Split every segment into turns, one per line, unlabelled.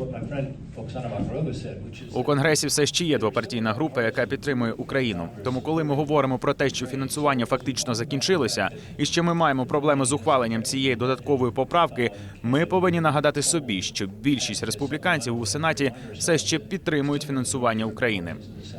what my friend
У конгресі все ще є двопартійна група, яка підтримує Україну. Тому, коли ми говоримо про те, що фінансування фактично закінчилося, і що ми маємо проблеми з ухваленням цієї додаткової поправки, ми повинні нагадати собі, що більшість республіканців у сенаті все ще підтримують фінансування України.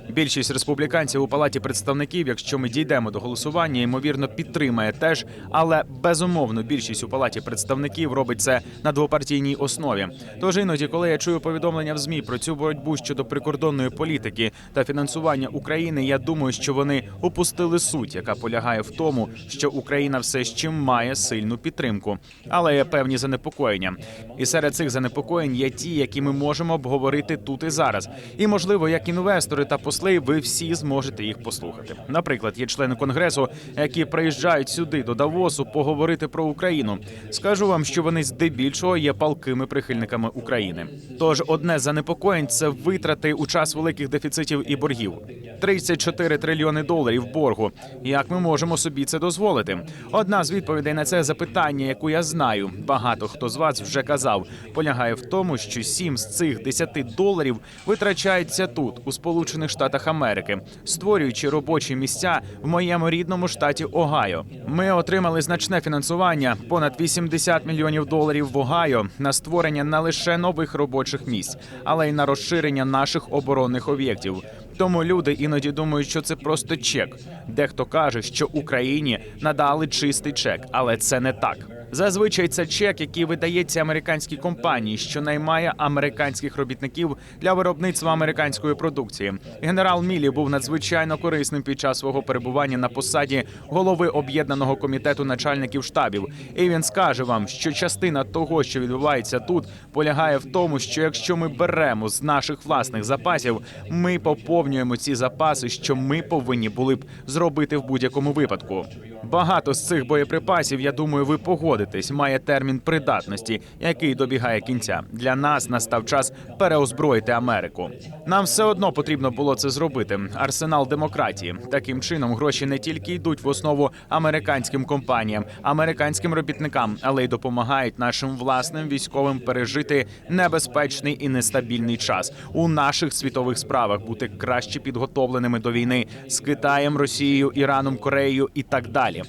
Більшість республіканців у палаті представників, якщо ми дійдемо до голосування, ймовірно підтримає теж, але безумовно більшість у палаті представників робить це на двопартійній основі. Тож іноді, коли я чую повідомлення в змі про цю боротьбу щодо прикордонної політики та фінансування України, я думаю, що вони упустили суть, яка полягає в тому, що Україна все ще має сильну підтримку, але є певні занепокоєння. І серед цих занепокоєнь є ті, які ми можемо обговорити тут і зараз. І можливо, як інвестори та посли, ви всі зможете їх послухати. Наприклад, є члени конгресу, які приїжджають сюди до Давосу поговорити про Україну. Скажу вам, що вони здебільшого є палкими прихильниками України. Тож одне занепокоєнь це витрати у час великих дефіцитів і боргів. 34 трильйони доларів боргу. Як ми можемо собі це дозволити? Одна з відповідей на це запитання, яку я знаю, багато хто з вас вже казав, полягає в тому, що 7 з цих 10 доларів витрачається тут, у Сполучених Штатах Америки, створюючи робочі місця в моєму рідному штаті Огайо. Ми отримали значне фінансування понад 80 мільйонів доларів в Огайо на створення не лише нових робочих місць, але й на розширення наших оборонних об'єктів. Тому люди іноді думають, що це просто чек. Дехто каже, що Україні надали чистий чек, але це не так. Зазвичай це чек, який видається американській компанії, що наймає американських робітників для виробництва американської продукції. Генерал Мілі був надзвичайно корисним під час свого перебування на посаді голови об'єднаного комітету начальників штабів. І він скаже вам, що частина того, що відбувається тут, полягає в тому, що якщо ми беремо з наших власних запасів, ми поповнюємо ці запаси, що ми повинні були б зробити в будь-якому випадку. Багато з цих боєприпасів, я думаю, ви погодитесь, має термін придатності, який добігає кінця. Для нас настав час переозброїти Америку. Нам все одно потрібно було це зробити. Арсенал демократії. Таким чином гроші не тільки йдуть в основу американським компаніям, американським робітникам, але й допомагають нашим власним військовим пережити небезпечний і нестабільний час у наших світових справах, бути краще підготовленими до війни з Китаєм, Росією, Іраном, Кореєю і так далі.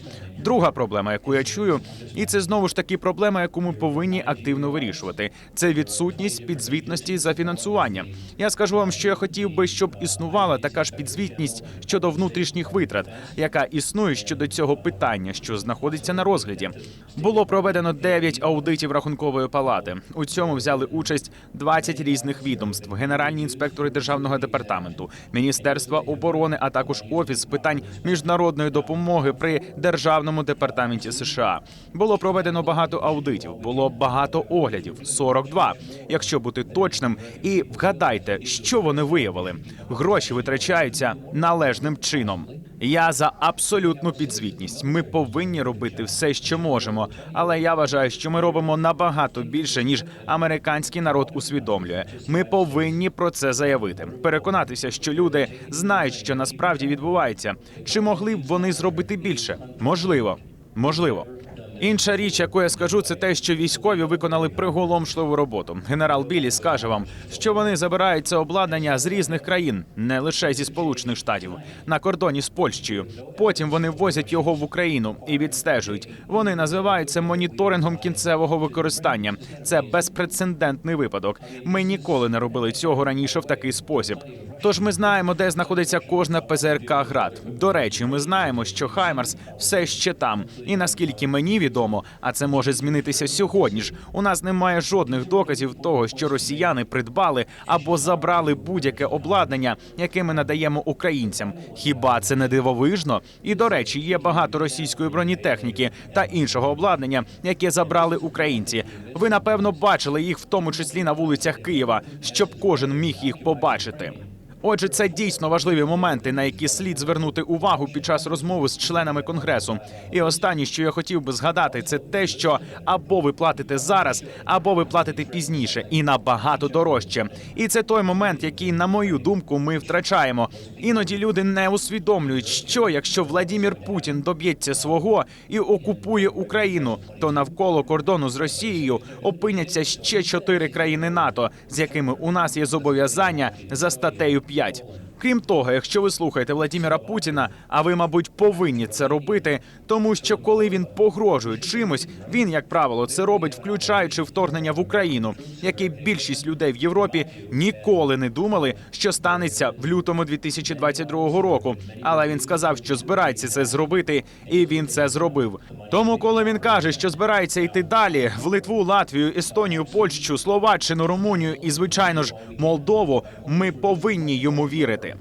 Друга проблема, яку я чую, і це знову ж таки проблема, яку ми повинні активно вирішувати. Це відсутність підзвітності за фінансування. Я скажу вам, що я хотів би, щоб існувала така ж підзвітність щодо внутрішніх витрат, яка існує щодо цього питання, що знаходиться на розгляді. Було проведено 9 аудитів рахункової палати. У цьому взяли участь 20 різних відомств, генеральні інспектори державного департаменту, міністерства оборони, а також офіс з питань міжнародної допомоги при державному департаменті США. Було проведено багато аудитів, було багато оглядів 42, якщо бути точним. І вгадайте, що вони виявили: гроші витрачаються належним чином. Я за абсолютну підзвітність. Ми повинні робити все, що можемо. Але я вважаю, що ми робимо набагато більше, ніж американський народ усвідомлює. Ми повинні про це заявити. Переконатися, що люди знають, що насправді відбувається. Чи могли б вони зробити більше? Можливо, можливо. Інша річ, яку я скажу, це те, що військові виконали приголомшливу роботу. Генерал Білі скаже вам, що вони забирають це обладнання з різних країн, не лише зі Сполучених Штатів, на кордоні з Польщею. Потім вони возять його в Україну і відстежують. Вони називають це моніторингом кінцевого використання. Це безпрецедентний випадок. Ми ніколи не робили цього раніше в такий спосіб. Тож ми знаємо, де знаходиться кожна ПЗРК град. До речі, ми знаємо, що Хаймарс все ще там. І наскільки мені відомо, а це може змінитися сьогодні ж. У нас немає жодних доказів того, що росіяни придбали або забрали будь-яке обладнання, яке ми надаємо українцям. Хіба це не дивовижно? І до речі, є багато російської бронетехніки та іншого обладнання, яке забрали українці. Ви напевно бачили їх в тому числі на вулицях Києва, щоб кожен міг їх побачити. Отже, це дійсно важливі моменти, на які слід звернути увагу під час розмови з членами конгресу. І останнє, що я хотів би згадати, це те, що або ви платите зараз, або ви платите пізніше і набагато дорожче. І це той момент, який, на мою думку, ми втрачаємо. Іноді люди не усвідомлюють, що якщо Владімір Путін доб'ється свого і окупує Україну, то навколо кордону з Росією опиняться ще чотири країни НАТО, з якими у нас є зобов'язання за статтею 5. Крім того, якщо ви слухаєте Владіміра Путіна, а ви, мабуть, повинні це робити, тому що коли він погрожує чимось, він, як правило, це робить, включаючи вторгнення в Україну, яке більшість людей в Європі ніколи не думали, що станеться в лютому 2022 року. Але він сказав, що збирається це зробити, і він це зробив. Тому, коли він каже, що збирається йти далі в Литву, Латвію, Естонію, Польщу, Словаччину, Румунію і, звичайно ж, Молдову, ми повинні йому вірити.